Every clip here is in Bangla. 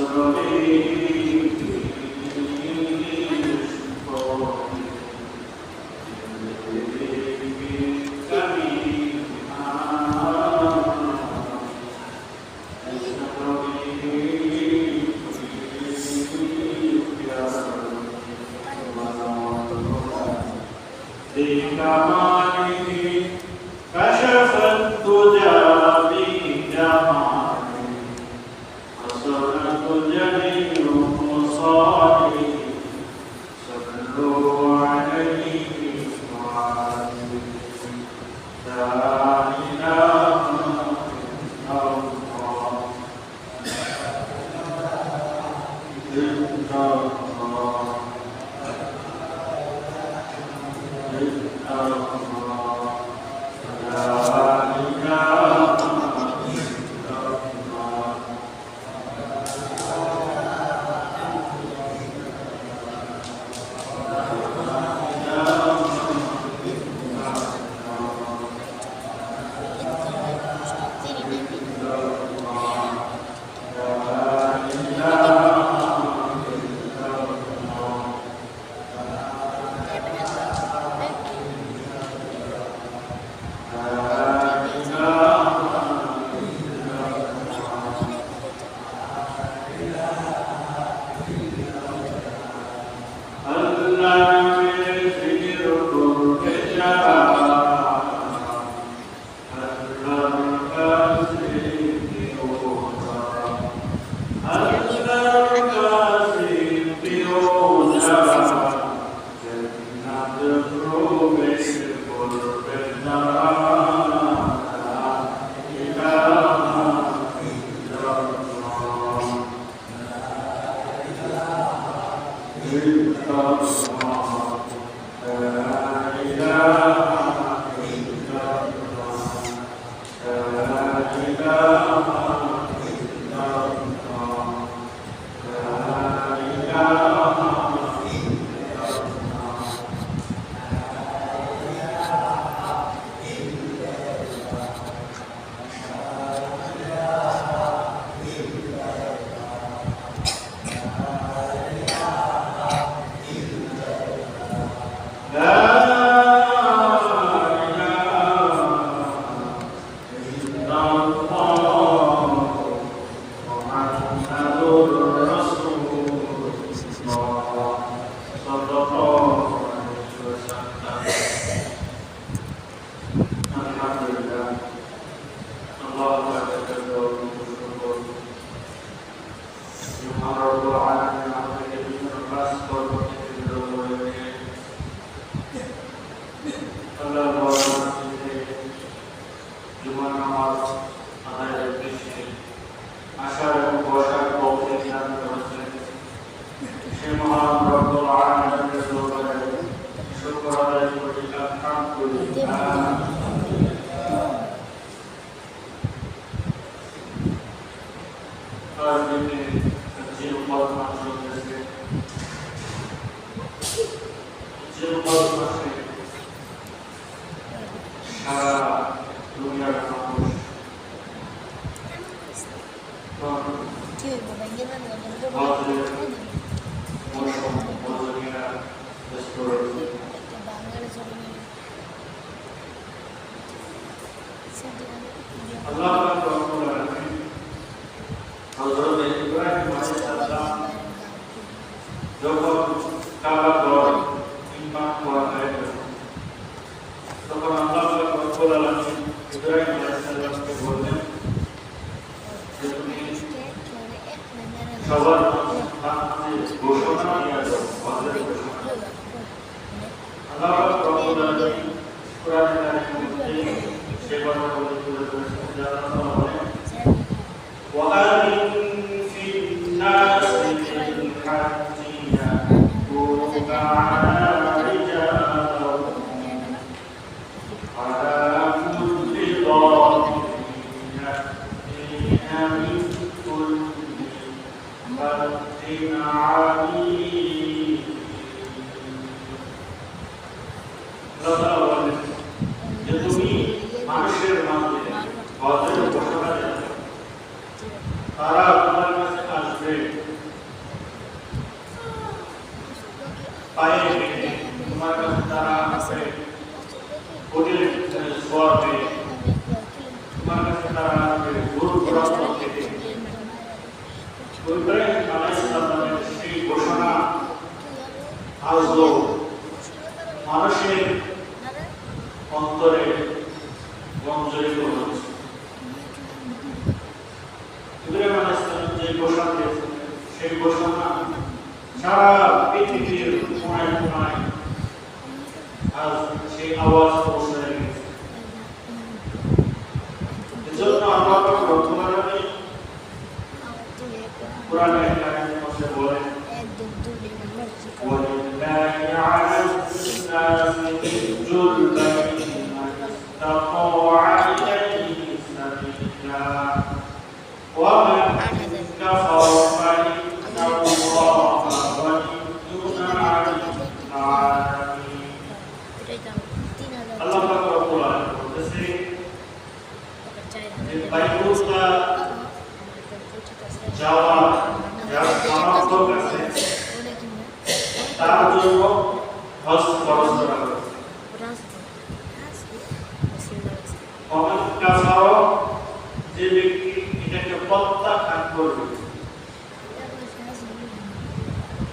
Shalom. Krishna. Não pode acabar रफ्तार वाले जब तुम्हीं मानसिक रूप से बहुत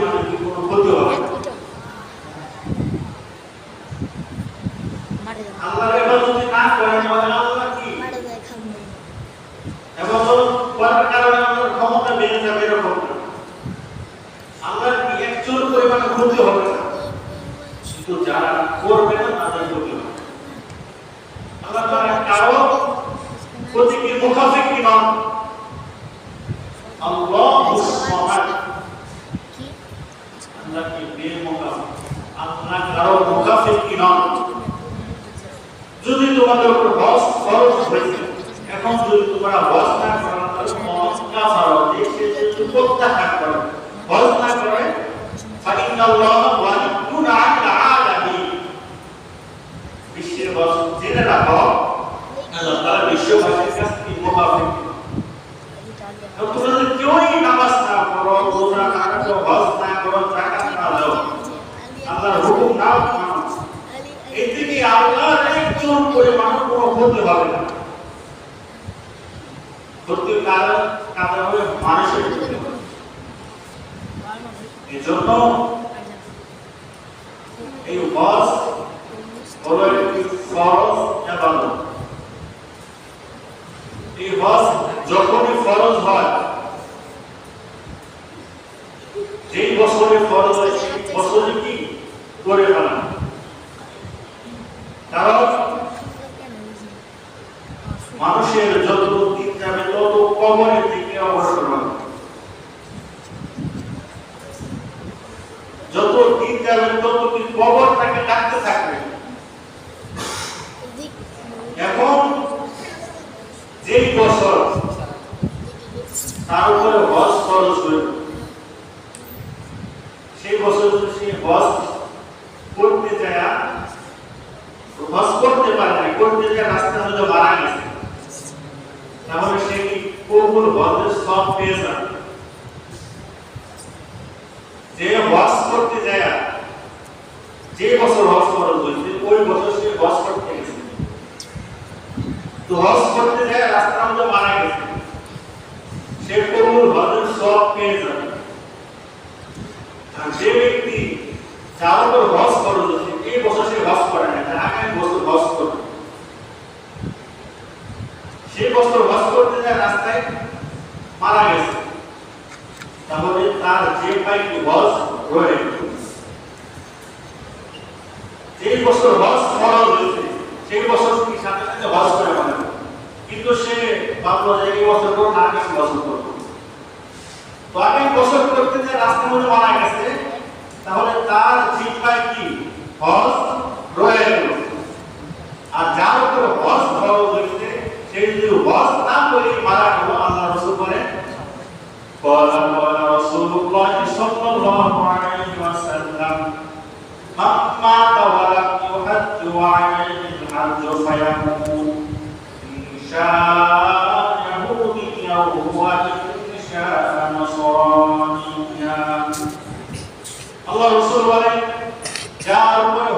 de কারণ হবে? মানুষের। এই একটি ফরজ এই যখনই ফরজ হয়, যেই বছরে ফরজ হয়, সেই বছরে কি করে ফেলা? কারণ মানুষের যত কবরের দিকে অগ্রসর যত দিন যাবে, তত কি কবর তাকে ডাকতে থাকবে। এখন যেই বছর, তার উপরে হজ খরচ হইল সেই বছর যদি সে হজ করতে যায় হজ করতে পারে করতে যায় রাস্তা মধ্যে মারা গেছে। তাহলে সে কবুল হজের সব পেয়ে যাবে যে হজ করতে যায়, যে বছর হজ খরচ হয়েছে ওই বছর সে হজ করতে গেছে। তো হজ করতে যায়, রাস্তার মধ্যে মারা গেছে। সে কবুল হজের সব পেয়ে আর যে ব্যক্তি যার উপর হজ খরচ হচ্ছে এই বছর সে হজ করে না আগামী বছর হজ করবে। সে বছর হজ করতে যায় রাস্তায় মারা গেছে, তাহলে তার যে পাইটি হজ রয়ে গেল। যে বছর হজ খরচ হয়েছে সেই বছর কি সাথে সাথে হজ করে মানে কিন্তু সে ভাবলো যে এই বছর করব না আগামী বছর করব। তো আগামী বছর করতে যে রাস্তার মধ্যে মারা গেছে, তাহলে তার জিম্মায় কি হজ রয়ে আর যার উপরে হজ খরচ হয়েছে সেই যদি হজ না করে মারা গেল আল্লাহ রসুল বলে قال قال رسول الله صلى الله عليه وسلم من مات ولم يحج وعليه الحج فيموت إن شاء يهوديا وإن شاء نصرانيا আল্লাহ রসুল বলেন যার উপরে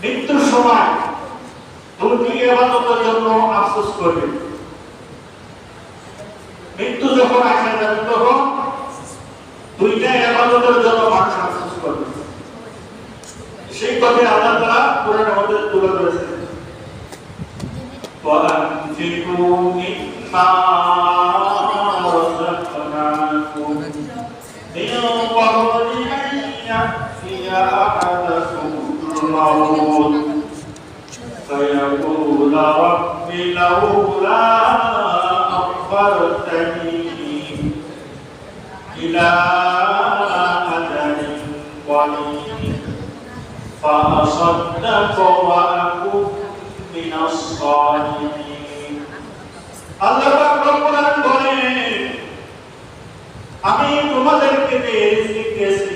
মৃত্যুর সময় দুটি এবাদতের জন্য আফসোস করবে মৃত্যু যখন আসে যাবে তখন দুইটা এবাদতের জন্য মানুষ আফসোস করবে সেই কথা আল্লাহ তাআলা কোরআনের মধ্যে তুলে ধরেছেন وأنفقوا مما رزقناكم من قبل أن يأتي أحدكم الموت فيقول رب لولا أخرتني إلى أجل قريب فأصدق وأكن من الصالحين আল্লাহ পাক রব্বুল আলামিন বলেন আমি তোমাদেরকে যে রিজিক দিয়েছি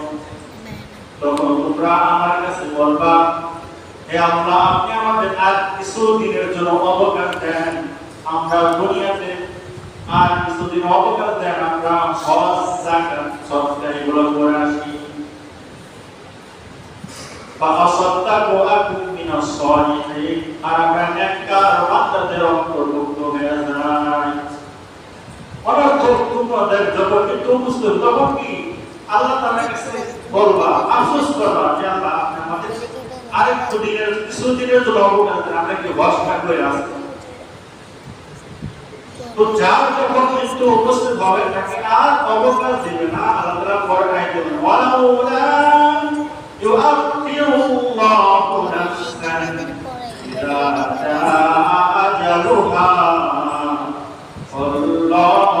তোমরা আমার কাছে বলবা, হে আল্লাহ, আপনি আমাদের আর কিছু দিনের জন্য অবকাশ দেন। আমরা দুনিয়াতে আর কিছুদিন অবকাশ দেন। আমরা হজ জাকাত সদকা এগুলো করে আসি। আল্লাহ কাছে বলবা আফসোস করবা যে আল্লাহ আপনি আমাদের আরেকটু দিনের কিছু দিনের জন্য অবকাশ দেন, আমরা কি বসকা করে আসব তো যার যখন মৃত্যু উপস্থিত হবে, তাকে আর অবকাশ দিবে না, আল্লাহ পরে নাই দেবেন। ওয়ালাউলা নাফসান ইযা জাআ আজালুহা। ফাল্লাহু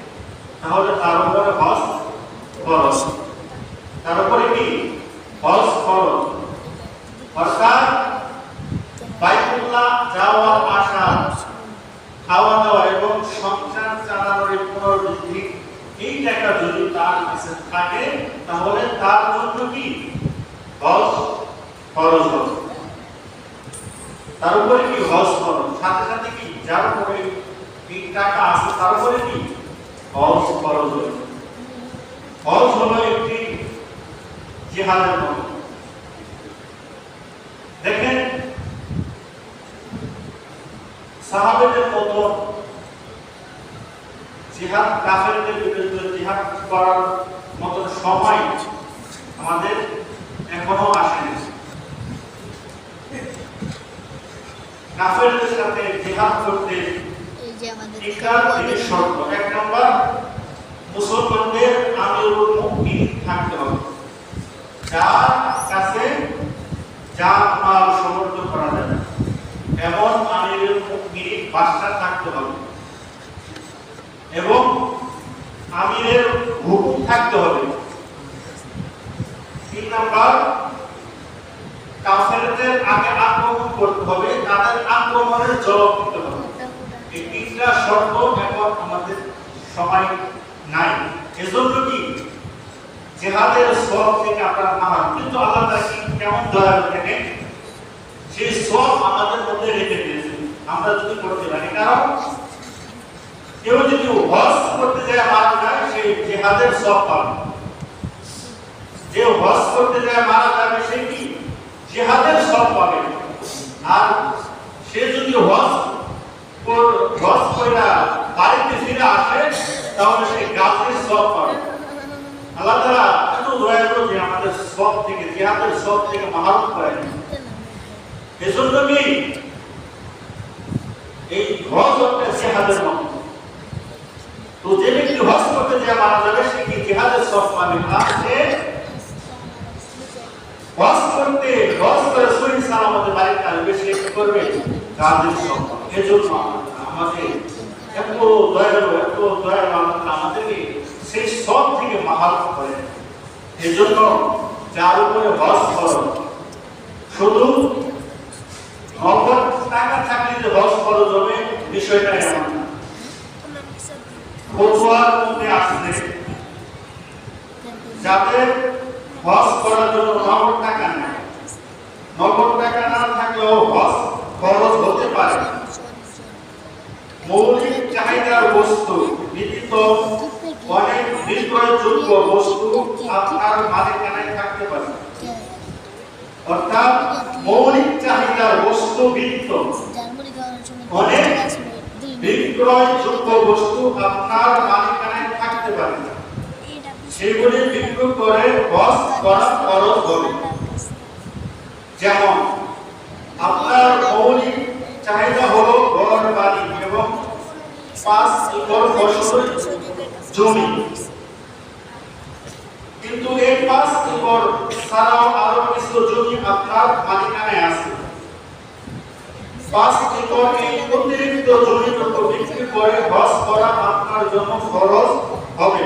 তাহলে তার উপরে হজ খরচ তার উপরে কি? হজ খরচ অর্থাৎ বাইতুল্লাহ যাওয়া আসা খাওয়া দাওয়া এবং সংসার চালানোর পুনর্বৃদ্ধি এই টাকা যদি তার কাছে থাকে, তাহলে তার জন্য কি? হজ খরচ হবে। তার উপরে কি হজ খরচ সাথে সাথে কি? যার উপরে এই টাকা আছে, তার উপরে কি? হজ হবে হজ হলো একটি জিহাদের মতো। দেখেন, সাহাবেদের মতো জিহাদ, কাফেরদের বিরুদ্ধে জিহাদ করার মতো সময় আমাদের এখনও আসেনি। কাফেরদের সাথে জিহাদ করতে শর্ত এক নম্বর মুসলমানদের আমিরুল মুমিন থাকতে হবে। যার কাছে যার মাল সমর্থ করা যাবে এমন আমিরুল মুমিন থাকতে হবে। এবং আমিরের হুকুম থাকতে হবে। তিন নাম্বার কাফেরদের আগে আক্রমণ করতে হবে তাদের আক্রমণের জবাব দিতে হবে। তিনটা শর্ত এখন আমাদের সময় নাই। এজন্য কি জেহাদের সব থেকে আপনারা মাহান কিন্তু আল্লাহ তাআলা কি কেমন দয়া দেখেন? সেই সব আমাদের মধ্যে রেখে দিয়েছে আমরা যদি করতে পারি। কারণ কেউ যদি হজ করতে যায় মারা যায় সেই জেহাদের সব পাবে। যে হজ করতে যায় মারা যাবে, সে কি? জেহাদের সব পাবে। আর সে যদি হজ কর- হজ কইরা বাড়িতে ফিরে আসে, তাহলে সে গাছের সব পাবে। আল্লাহ তাআলা এত দয়ালু যে আমাদের সব থেকে, জেহাদের সব থেকে মাহারত করে এজন্য কি এই হজ একটা জেহাদের মতো তো যে ব্যক্তি হজ করতে যায় মারা যাবে, সে কি জেহাদের সব পাবে? সে হজ করতে হজ করে শরীর সালামতে বাড়িতে আসবে সে কি করবে গাছের সব এজন্য আমাদের এত দয়ালু এত দয়ালু তাআলা আমাদেরকে সেই সব থেকে মাহারত করে এজন্য যার উপরে হজ খরচ শুধু নগদ টাকা থাকলে যে হজ খরচ হবে বিষয়টা এমন ফতুয়ার মধ্যে আসছে যাদের হজ করার জন্য নগদ টাকা নেই। নগদ টাকা না থাকলেও হজ খরচ হতে পারে। মৌলিক চাহিদার বস্তু, ব্যতীত অনেক বিক্রয়যোগ্য বস্তু আপনার মালিকানায় থাকতে পারে। অর্থাৎ মৌলিক চাহিদার বস্তু, ব্যতীত অনেক বিক্রয়যোগ্য বস্তু আপনার মালিকানায় থাকতে পারে। সেগুলি বিক্রি করে হজ করা খরচ হবে। যেমন, আপনার মৌলিক চাহিদা হলো ঘর, বাড়ি এবং পাঁচ একর ফসল জমি। কিন্তু এই পাঁচ একর ছাড়াও আরও কিছু জমি আপনার মালিকানায় আছে। পাঁচ একর এই অতিরিক্ত জমিটুকু বিক্রি করে হজ করা আপনার জন্য খরচ হবে।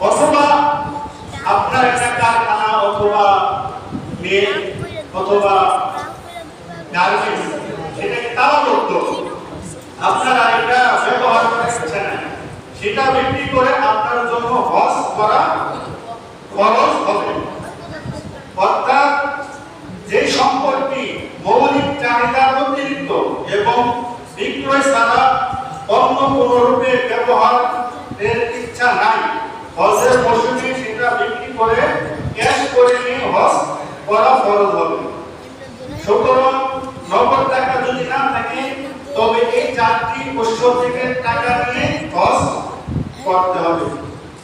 অথবা আপনার একটা কারখানা অথবা মিল অথবা গার্মেন্টস সেটাকে তারা করতো। আপনারা এটা ব্যবহার করছে না। সেটা বিক্রি করে আপনার জন্য হজ করা খরচ হবে। অর্থাৎ যে সম্পত্তি মৌলিক চাহিদার অতিরিক্ত এবং বিক্রয় ছাড়া অন্য কোনো রূপে ব্যবহারের ইচ্ছা নাই হজের মৌসুমে সেটা বিক্রি করে, ক্যাশ করে নিয়ে হজ করা ফরজ হবে। সুতরাং নগদ টাকা যদি না থাকে, তবে এই চারটি উৎস থেকে টাকা নিয়ে হজ করতে হবে।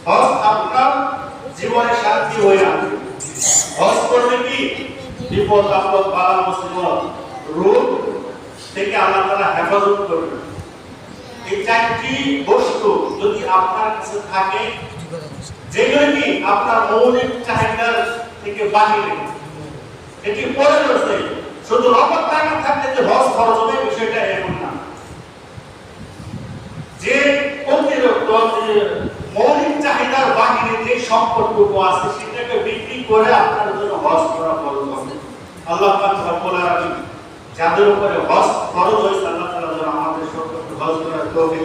হজ আপনার জীবনে শান্তি হয়ে আসবে। হজ করবে কি? বিপদ, আপদ বালা মুসিবত, রোগ থেকে আল্লাহ তাআলা হেফাজত করবে এই চারটি বস্তু যদি আপনার কাছে থাকে যেগুলো আপনার মৌলিক চাহিদার থেকে বাহিরে এটি পরে রয়েছে, শুধু নগদ টাকা থাকলে যে হজ খরচ হবে, বিষয়টা এমন না। যে অতিরিক্ত মৌলিক চাহিদার বাহিরে যে সম্পদটুকু আছে, সেটাকে বিক্রি করে আপনার জন্য হজ করা খরচ হবে। আল্লাহ রব্বুল যাদের উপরে হজ খরচ হয়েছে, আল্লাহ তাআলা যেন আমাদের সকলকে হজ করার তৌফিক